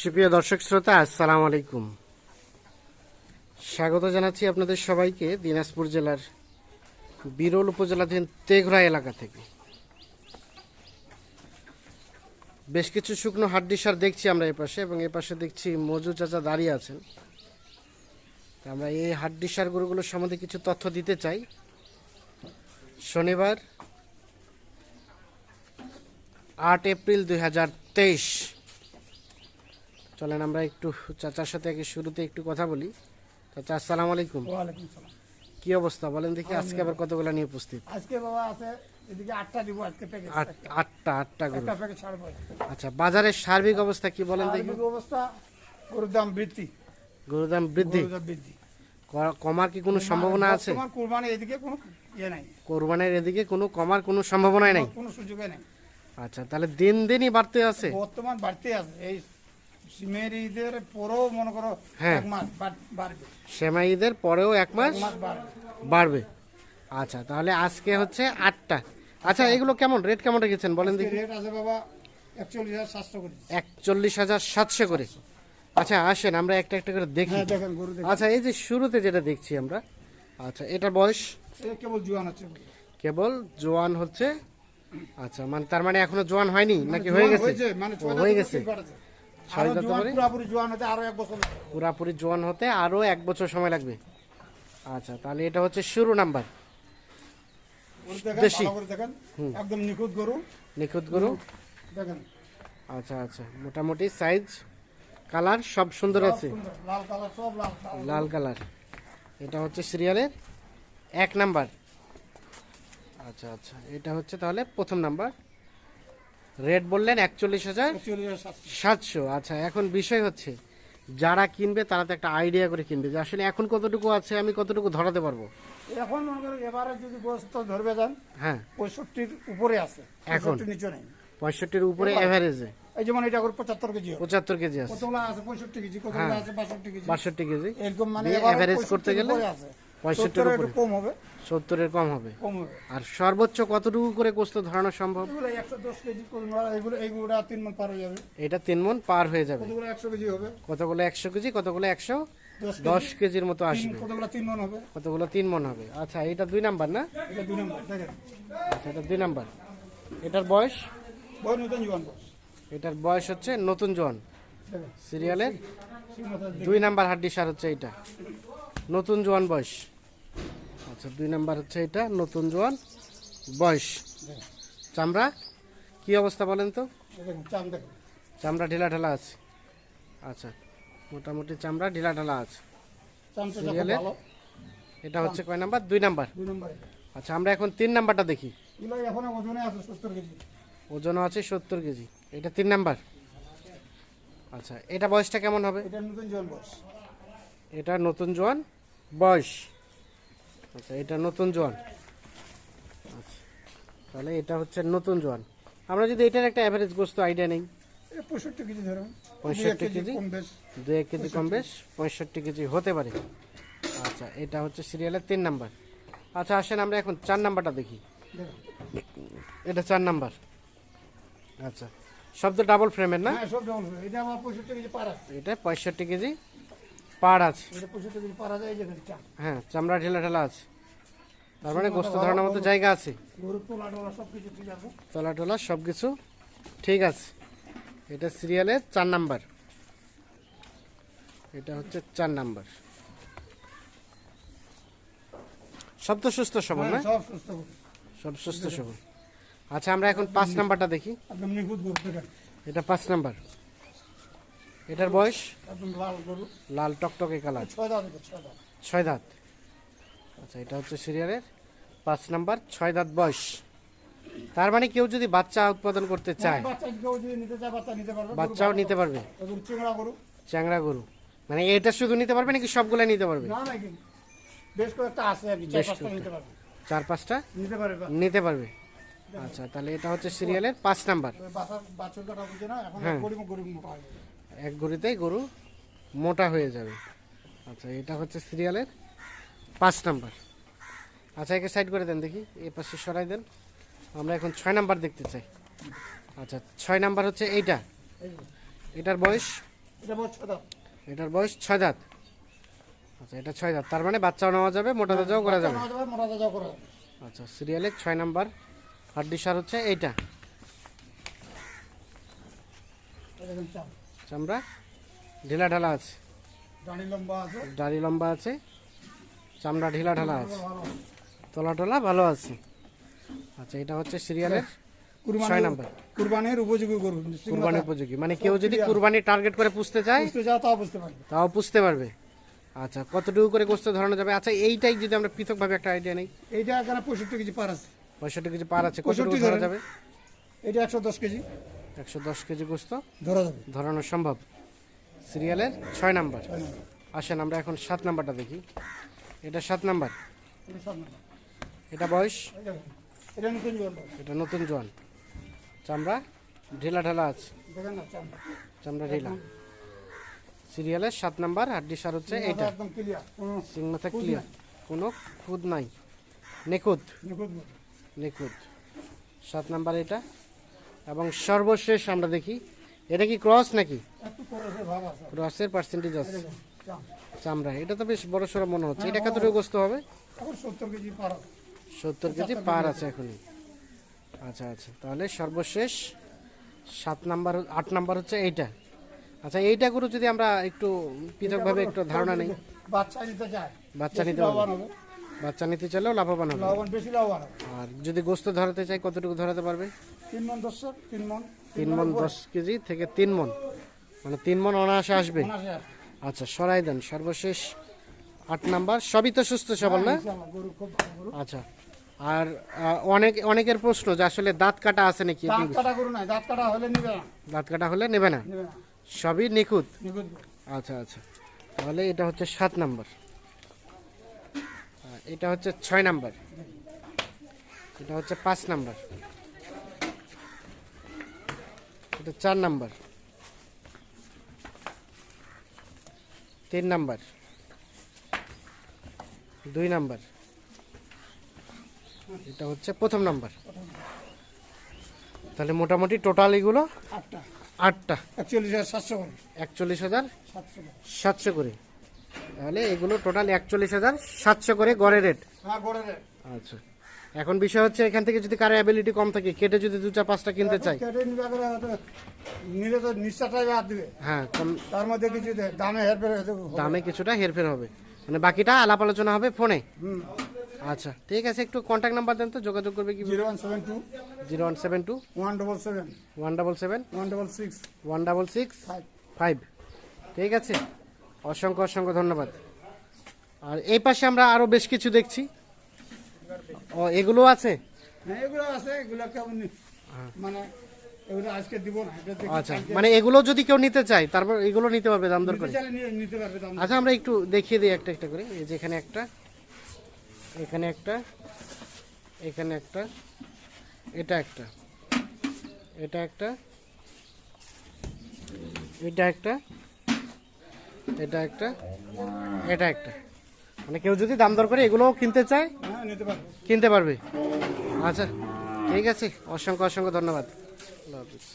সুপ্রিয় দর্শক শ্রোতা, আসসালামু আলাইকুম। স্বাগত জানাচ্ছি আপনাদের সবাইকে দিনাজপুর জেলার বিরল উপজেলাধীন তেঘরা এলাকা থেকে। বেশ কিছু শুকনো হাড্ডি সার দেখছি আমরা এই পাশে এবং এই পাশে দেখছি মজু চাচা দাঁড়িয়ে আছেন। আমরা এই হাড্ডি সার গরুগুলোর সম্বন্ধে কিছু তথ্য দিতে চাই। শনিবার আট এপ্রিল দুই হাজার তেইশ। চলেন আমরা একটু চাচার সাথে আগে শুরুতে একটু কথা বলি। চাচা আসসালামু আলাইকুম। ওয়ালাইকুম সালাম। কি অবস্থা? বলেন দেখি আজকে আবার কতগুলো নিয়ে উপস্থিত? আজকে বাবা আছে এদিকে আটটা দিব আজকে প্যাকেজ আটটা আটটা গরু। আচ্ছা বাজারের সার্বিক অবস্থা কি বলেন দেখি। সার্বিক অবস্থা গরুর দাম বৃদ্ধি। গরুর দাম বৃদ্ধি? বৃদ্ধি। কমার কি কোনো সম্ভাবনা আছে? তোমার কুরবানি এদিকে কোনো ইয়ে নাই। কোরবানের এদিকে কোনো কমার কোনো সম্ভাবনাই নাই? কোনো সুযোগে নাই। আচ্ছা তাহলে দিন দিনই বাড়তে আছে? বর্তমান বাড়তে আছে। এই সিমের ঈদের পরেও মনে করো হ্যাঁ। এক মাস বাড়বে। সেমাই ঈদের পরেও এক মাস বাড়বে। আচ্ছা তাহলে আজকে হচ্ছে আটটা। আচ্ছা এগুলো কেমন? রেট কেমন রেখেছেন? বলেন দেখি। রেট আছে বাবা একচল্লিশ হাজার সাতশো করে আচ্ছা আসেন আমরা একটা একটা করে দেখি। হ্যাঁ আচ্ছা এই যে শুরুতে যেটা দেখছি আমরা আচ্ছা এটার বয়স? কেবল জুয়ান আছে। কেবল জোয়ান হচ্ছে আচ্ছা মানে তার মানে এখনও জোয়ান হয়নি নাকি হয়ে গেছে? মানে হয়ে গেছে। মানে? পুরাপুরি জোয়ান হতে আরও এক বছর পুরাপুরি জোয়ান হতে আরও এক বছর সময় লাগবে। আচ্ছা তাহলে এটা হচ্ছে শুরু নাম্বার। দেশি। একদম নিখুঁত গরু। নিখুঁত গরু? দেখেন। আচ্ছা আচ্ছা মোটামুটি সাইজ কালার সব সুন্দর আছে। লাল কালার এটা হচ্ছে সিরিয়ালের এক নাম্বার। আচ্ছা আচ্ছা এটা হচ্ছে তাহলে প্রথম নাম্বার। রেট বললেন একচল্লিশ হাজার সাতশো। আচ্ছা এখন বিষয় হচ্ছে যারা কিনবে তারা তো একটা আইডিয়া করে কিনবে যে আসলে এখন কতটুকু আছে আমি কতটুকু ধরাতে পারব। এখন মনে করেন এবারে যদি গোস্ত ধরবে যান হ্যাঁ। পঁয়ষট্টির উপরে আছে এখন? নিচে নেই। পঁয়ষট্টির উপরে এভারেজে এই যেমন এটা করে পঁচাত্তর কেজি পঁচাত্তর কেজি আছে। কতগুলো আছে? পঁয়ষট্টি কেজি কতগুলো হ্যাঁ। আছে? বাষট্টি কেজি। বাষট্টি কেজি। এরকম মানে average করতে গেলে? আছে। 65 সত্তরের একটু উপরে। কম হবে। সত্তরের কম হবে। কম হবে। আর সর্বোচ্চ কতটুকু করে গোস্ত ধরানো সম্ভব? একশো দশ কেজি এগুলো এইগুলো তিন মন পার হয়ে যাবে। এটা তিন মন পার হয়ে যাবে। কতগুলো একশো কেজি হবে? কতগুলো একশো কেজি কতগুলো একশো দশ কেজির মতো আসবে। কতগুলো তিন মন হবে? কতগুলো তিন মন হবে। আচ্ছা এটা দুই নাম্বার না? এটা দুই নম্বর আচ্ছা এটা দুই নাম্বার। এটার বয়স? নতুন এটার বয়স হচ্ছে নতুন জন সিরিয়ালের দুই নাম্বার হাড্ডি সার হচ্ছে এটা নতুন জোয়ান বয়স। আচ্ছা দুই নাম্বার হচ্ছে এটা নতুন জোয়ান বয়স। চামড়া কি অবস্থা বলেন তো? চামড়া। ঢিলা ঢালা আছে। আচ্ছা মোটামুটি চামড়া ঢিলা ঢালা আছে। এটা হচ্ছে কয় নাম্বার? দুই নাম্বার। আচ্ছা আমরা এখন তিন নাম্বারটা দেখি। এগুলো এখন ওজনে আছে সত্তর কেজি। ওজনও আছে সত্তর কেজি। এটা তিন নাম্বার। আচ্ছা এটা বয়সটা কেমন হবে? এটা নতুন জীবন বস এটা নতুন জোয়ান বয়স। আচ্ছা এটা নতুন জোয়ান। আচ্ছা তাহলে এটা হচ্ছে নতুন জোয়ান। আমরা যদি এটার একটা অ্যাভারেজ গোস্ত আইডিয়া নেই। পঁয়ষট্টি কেজি ধরুন। পঁয়ষট্টি কেজি? দু এক কেজি কম বেশ? পঁয়ষট্টি। কেজি হতে পারে। আচ্ছা এটা হচ্ছে সিরিয়ালের তিন নাম্বার। আচ্ছা আসেন আমরা এখন চার নাম্বারটা দেখি। এটা চার নাম্বার। আচ্ছা সব তো ডাবল ফ্রেমের না? হ্যাঁ। এটা পঁয়ষট্টি কেজি পাড় আছে। হ্যাঁ চামড়া ঢেলা ঢেলা আছে। তার মানে গোস্ত ধরানোর মতো জায়গা আছে। তোলা টোলা সব কিছু ঠিক আছে। এটা সিরিয়ালের চার নাম্বার। এটা হচ্ছে চার নাম্বার। সব তো সুস্থ সবল না? হ্যাঁ, সব সুস্থ সবল। আচ্ছা আমরা এখন পাঁচ নাম্বারটা দেখি। এটা পাঁচ নাম্বার। এটার বয়স? লাল টকটকে কালার। ছয় দাঁত আচ্ছা এটা হচ্ছে সিরিয়ালের পাঁচ নাম্বার ছয় দাঁত বয়স। তার মানে কেউ যদি বাচ্চা উৎপাদন করতে চায় নিতে চায় বাচ্চাও নিতে পারবে। চিংড়া গরু। মানে এটা শুধু নিতে পারবে নাকি সবগুলা নিতে পারবে? বেশ কয়েকটা আছে চার পাঁচটা নিতে পারবে। চার পাঁচটা? নিতে পারবে আচ্ছা তাহলে এটা হচ্ছে সিরিয়ালের পাঁচ নাম্বার। হ্যাঁ। হয়ে এক গরুতেই গরু মোটা হয়ে যাবে। আচ্ছা এটা হচ্ছে সিরিয়ালের পাঁচ নাম্বার। আচ্ছা একে সাইড করে দেন দেখি এই পাশে সরাই দেন। আমরা এখন ছয় নাম্বার দেখতে চাই। আচ্ছা ছয় নাম্বার হচ্ছে এইটা। এটার বয়স? এটার বয়স ছয় দাঁত। আচ্ছা এটা ছয় দাঁত। তার মানে বাচ্চাও নেওয়া যাবে মোটা করা যাবে। মোটা তাজা করা যাবে। আচ্ছা সিরিয়ালের ছয় নাম্বার হাড্ডি সার হচ্ছে এইটা। চামড়া ঢিলা ঢালা আছে। দাঁড়ি লম্বা আছে। দাড়ি লম্বা আছে চামড়া ঢিলা ঢালা আছে। তলা টলা ভালো আছে। আচ্ছা এটা হচ্ছে সিরিয়ালের ছয় নাম্বার। কুরবানির উপযোগী গরু উপযোগী। মানে কেউ যদি কুরবানি টার্গেট করে পুষতে চায় তাও পারবে। তাও পুষতে পারবে। আচ্ছা কতটুকু করে গোস্ত ধরানো যাবে? আচ্ছা এইটাই যদি আমরা পৃথকভাবে একটা আইডিয়া নেই। এইটা এখানে পঁয়ষট্টি কেজি পার আছে। পঁয়ষট্টি কেজি পার আছে কতটুকু পঁয়ষট্টি ধরা যাবে? এটা একশো দশ কেজি। একশো দশ কেজি গোস্ত। ধরা যাবে। ধরানো সম্ভব। সিরিয়ালের ছয় নাম্বার। আসেন আমরা এখন সাত নাম্বারটা দেখি। এটা সাত নাম্বার। এটা। এটা বয়স? এটা নতুন জোয়ান এটা চামড়া? ঢিলা ঢালা আছে। চামড়া। ঢিলা। সিরিয়ালের সাত নাম্বার হাড্ডি সার হচ্ছে মাথা এইটা। একদম ক্লিয়ার কোনো খুদ ক্লিয়ার কোনো খুদ নাই। নিখুঁত। নিখুঁত। সাত নাম্বার এটা? এবং সর্বশেষ আমরা দেখি এটা কি ক্রস নাকি? করসের পার্সেন্টেজ আছে। চামড়া এটা তো বেশ বড় সড়ো মনে হচ্ছে। এটা কতটুকু গোস্ত হবে? সত্তর কেজি পার আছে। এখনই। আচ্ছা আচ্ছা তাহলে সর্বশেষ সাত নাম্বার আট নাম্বার হচ্ছে এইটা। আচ্ছা এইটা করে যদি আমরা একটু পৃথকভাবে একটু ধারণা নেই। বাচ্চা নিতে চায়। বাচ্চা নিতে হবে। বাচ্চা নিতে চাইলেও লাভবান হবে। আর যদি গোস্ত ধরাতে চাই কতটুকু ধরাতে পারবে? তিন মন দশ তিন মন তিন মন দশ কেজি থেকে তিন মন মানে তিন মন অনায়াসে আসবে। আচ্ছা সরাই দেন। সর্বশেষ আট নাম্বার। সবই তো সুস্থ সবল না? গরু আচ্ছা আর অনেক অনেকের প্রশ্ন যে আসলে দাঁত কাটা আছে নাকি? দাঁত কাটা দাঁত কাটা হলে নিবে না। দাঁত কাটা হলে নেবে না? সবই নিখুঁত? আচ্ছা আচ্ছা। তাহলে এটা হচ্ছে সাত নাম্বার। এটা হচ্ছে ছয় নাম্বার। এটা হচ্ছে পাঁচ নাম্বার। এটা চার নাম্বার। তিন নাম্বার। দুই নাম্বার। এটা হচ্ছে প্রথম নাম্বার। তাহলে মোটামুটি টোটাল এগুলো আটটা। আটটা। একচল্লিশ হাজার সাতশো করে। একচল্লিশ হাজার সাতশো করে। তাহলে এগুলো টোটাল একচল্লিশ হাজার সাতশো করে গড়ে রেট। হ্যাঁ গড়ে রে আচ্ছা। এখন বিষয় হচ্ছে এখান থেকে যদি কারও অ্যাবিলিটি কম থাকে কেটে যদি দু চার পাঁচটা কিনতে চাই কেটে নিলে তো দিবে। হ্যাঁ তার মধ্যে কিছু দামে হেরফের দামে কিছুটা হেরফের হবে। মানে বাকিটা আলাপ আলোচনা হবে ফোনে? আচ্ছা ঠিক আছে একটু কন্ট্যাক্ট নাম্বার দেন তো যোগাযোগ করবে কি zero one seven two zero one seven two one double seven. One double seven one double six. One double six five. ঠিক আছে অসংখ্য অসংখ্য ধন্যবাদ। আর এই পাশে আমরা আরও বেশ কিছু দেখছি। ও এগুলো আছে? হ্যাঁ এগুলো আছে এগুলো কেমন মানে এগুলো আজকে দিব না আচ্ছা মানে এগুলো যদি কেউ নিতে চায় তারপর এগুলো নিতে পারবে দাম দর করে? নিতে পারবে দাম আচ্ছা আমরা একটু দেখিয়ে দিই একটা একটা করে। এই যে এখানে একটা এখানে একটা এখানে একটা এটা একটা এটা একটা এটা একটা এটা একটা এটা একটা। মানে কেউ যদি দাম দর করে এগুলোও কিনতে চায় হ্যাঁ কিনতে পারবে। আচ্ছা ঠিক আছে। অসংখ্য অসংখ্য ধন্যবাদ। আল্লাহ হাফিজ।